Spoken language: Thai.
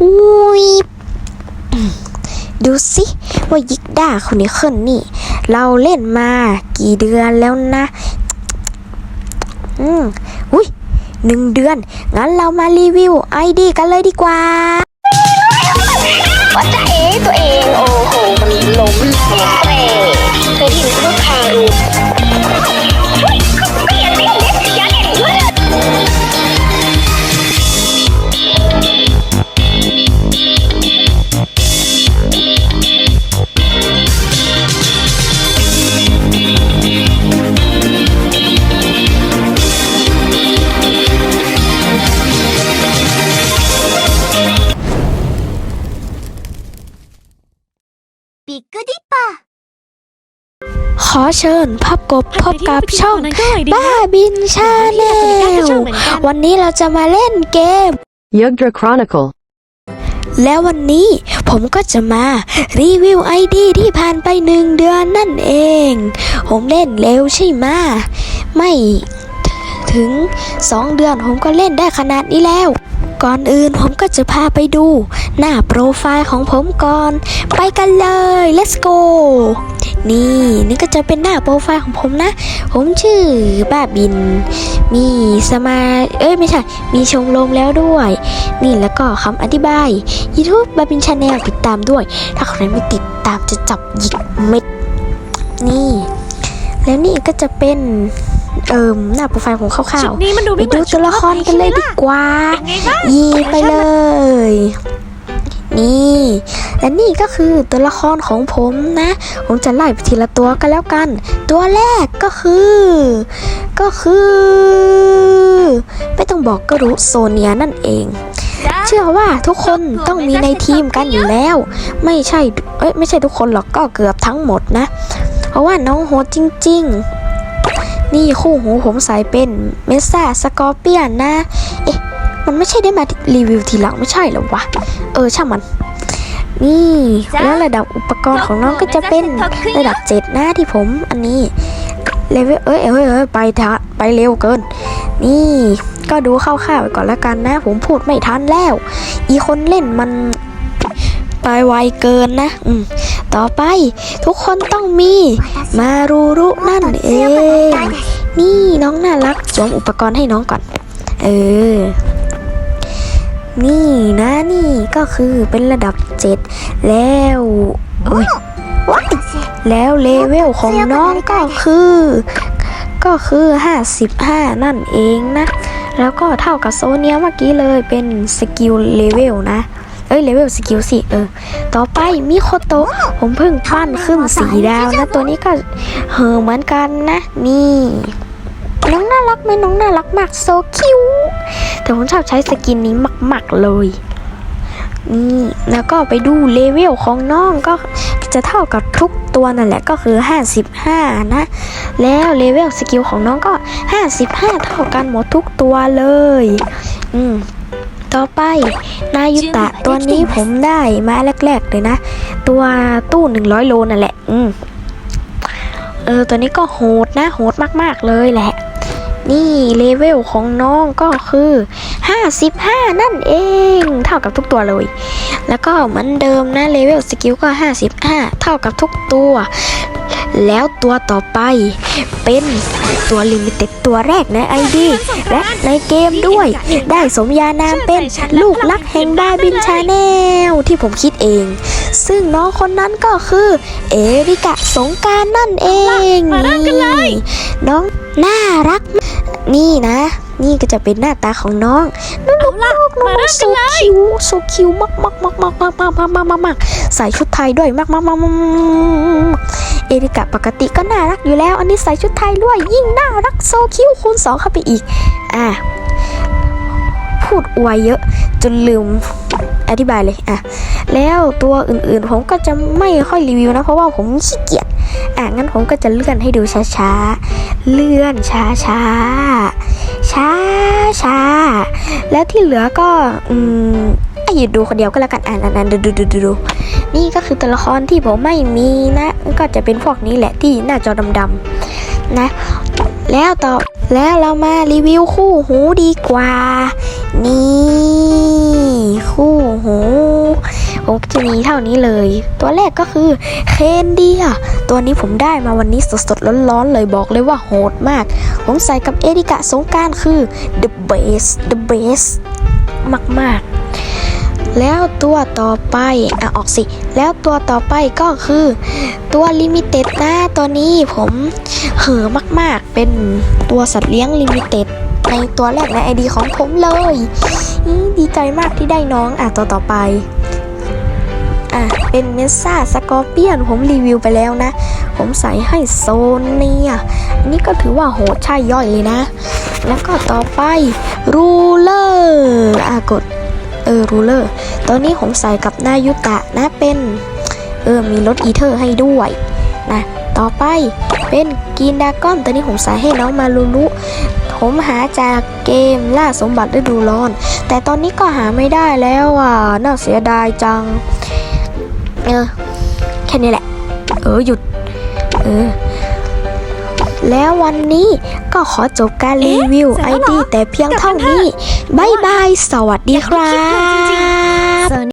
อุ้ยดูสิว่ายิกด้าคนนี้ขึ้นนี่ เราเล่นมากี่เดือนแล้วนะ อืมอุ้ยหนึ่งเดือน งั้นเรามารีวิวไอดีกันเลยดีกว่าว่าจะเอตัวเอง โอ้โหมันล้มเสียเตะเคยได้ยินลูกคารู ビッグディッパー ขอเชิญพบกบพบกับช่อง นั้นก็อร่อยดี บ้าบินชาแน ก็ ล ชอบเหมือนกัน วันนี้เราจะมาเล่นเกม Yugdra Chronicle. แล้ววันนี้ผมก็จะมารีวิวไอดีที่ผ่านไปหนึ่งเดือนนั่นเอง ผมเล่นเร็วใช่ไหมะไม่ถึง 2 เดือนผมก็เล่นได้ขนาดนี้แล้ว ก่อนอื่นผมก็จะพาไปดู หน้าโปรไฟล์ของผมก่อน ไปกันเลย let's go นี่นี่ก็จะเป็นหน้าโปรไฟล์ของผมนะ ผมชื่อบ้าบิน มีสมา เอ้ยไม่ใช่ มีชมรมแล้วด้วย นี่แล้วก็คำอธิบาย YouTube บาบินชาแนลติดตามด้วย ถ้าใครไม่ติดตามจะจับหยิกเม็ด นี่ แล้วนี่ก็จะเป็น เอิมหน้าโปรไฟล์ผมคร่าชุวดนี้มันดูๆไปไม่เหมืดูอนตัวละครกันเลยดีกว่าเป็นไงบ้างยีไปเลย นี่และนี่ก็คือตัวละครของผมนะ ผมจะไล่ไปทีละตัวกันแล้วกัน ตัวแรกก็คือ ก็คือ ไม่ต้องบอกก็รู้โซเนียนั่นเองเชื่อว่าทุกคนต้องมีในทีมกันอยู่แล้ว ไม่ใช่ เอ้ยไม่ใช่ทุกคนหรอกก็เกือบทั้งหมดนะ เพราะว่าน้องโหดจริง ๆ นี่คู่หูผมใส่เป็นเมซ่าสกอร์เปียนนะ เอ๊ะ มันไม่ใช่ได้มารีวิวทีหลังไม่ใช่หรอวะ เออ ช่างมัน นี่แล้วระดับอุปกรณ์ของน้องก็จะเป็นระดับเจ็ดนะที่ผมอันนี้เลเวลเอ้ยเอ้ยเอ้ยไปทะไปเร็วเกิน นี่ก็ดูคร่าวๆไปก่อนแล้วกันนะ ผมพูดไม่ทันแล้ว อีคนเล่นมัน ไปไวเกินนะ อืม ต่อไปทุกคนต้องมี มารูรุนั่นเอง นี่น้องน่ารักสวมอุปกรณ์ให้น้องก่อน เออ นี่นะนี่ก็คือเป็นระดับเจ็ดแล้วโอ้ยแล้วเลเวลของน้องก็คือ ก็คือ 55 นั่นเองนะ แล้วก็เท่ากับโซเนียเมื่อกี้เลยเป็นสกิลเลเวลนะ อ้ยเลเวลสกิลสิเออ ต่อไปมิโคโตะผมเพิ่งปั้นขึ้นสีดาวนะตัวนี้ก็เหอเหมือนกันนะ นี่น้องน่ารักไหมน้องน่ารักมากโซคิวแต่ผมชอบใช้สกินนี้มากๆเลยนี่แล้วก็ไปดูเลเวลของน้องก็จะเท่ากับทุกตัวนั่นแหละก็คือ 55 นะ แล้วเลเวลสกิลของน้องก็ 55 เท่ากันหมดทุกตัวเลย อืม ต่อไป นายุตะตัวนี้ผมได้มาแรก ๆ เลยนะ ตัวตู้100โลนั่นแหละอืมเออตัวนี้ก็โหดนะโหดมากๆเลยแหละ นี่เลเวลของน้องก็คือ 55 นั่นเอง เท่ากับทุกตัวเลย แล้วก็เหมือนเดิมนะเลเวลสกิลก็ 55 เท่ากับทุกตัว แล้วตัวต่อไปเป็นตัวลิมิเต็ดตัวแรกในไอดีและในเกมด้วย ได้สมญานามเป็นลูกรักแห่งบาบินชาแนลที่ผมคิดเอง ซึ่งน้องคนนั้นก็คือ เอริกะสงกรารนั่นเองมาเริ่มกันเลยน้องน่ารักมากนี่นะ นี่ก็จะเป็นหน้าตาของน้องน้องเอาล่ะ น้องมาเริ่มโซคิวโซคิวมากมากมากมากมากมากมากมากมากมากใส่ชุดไทยด้วยมากมากมากมากเอริกะปกติก็น่ารักอยู่แล้ว อันนี้ใส่ชุดไทยด้วยยิ่งน่ารักโซคิวคูณสองเข้าไปอีกอะพูดอวยเยอะจนลืมอธิบายเลยอะแล้วตัวอื่นๆ ผมก็จะไม่ค่อยรีวิวนะเพราะว่าผมขี้เกียจอะงั้นผมก็จะเลื่อนให้ดูช้าๆ เลื่อนช้าช้าช้าช้าๆ แล้วที่เหลือก็อืมอะหยุดดูคนเดียวก็แล้วกันอ่านอ่านดูดูดูดูดูนี่ก็คือตัวละครที่ผมไม่มีนะ ก็จะเป็นพวกนี้แหละที่หน้าจอดำๆนะ แล้วต่อแล้วเรามารีวิวคู่หูดีกว่า นี่ คู่หูผมจะมีเท่านี้เลย ตัวแรกก็คือเคนเดีย ตัวนี้ผมได้มาวันนี้สดๆร้อนๆเลยบอกเลยว่าโหดมาก ผมใส่กับเอริกะสงการคือ the best the best มากๆ แล้วตัวต่อไปอะออกสิ แล้วตัวต่อไปก็คือตัวลิมิเต็ดนะตัวนี้ผมเห่อมากๆ เป็นตัวสัตว์เลี้ยงลิมิเต็ดในตัวแรกในไอดีของผมเลย ดีใจมากที่ได้น้องอะตัวต่อไป อะ เป็นเมสซ่าสกอร์เปียน ผมรีวิวไปแล้วนะ ผมใส่ให้โซนเนี่ยอันนี้ก็ถือว่าโหดใช่ย่อยเลยนะ แล้วก็ต่อไปรูเลอร์อะกดเออรูเลอร์ตัวนี้ผมใส่กับนายุตะนะเป็นเออมีรถอีเทอร์ให้ด้วยนะต่อไปเป็นกินดาก้อนตัวนี้ผมใส่ให้น้องมาลูลุผมหาจากเกมล่าสมบัติฤดูร้อน แต่ตอนนี้ก็หาไม่ได้แล้วอะน่าเสียดายจัง เออ แค่นี้แหละ เออ หยุด เออ แล้ววันนี้ก็ขอจบการรีวิวเสร็จไอแล้วเหรอดีแต่เพียงเท่านี้บายบาย สวัสดีครัอยากดูคลิปเลยจริงบเซอร์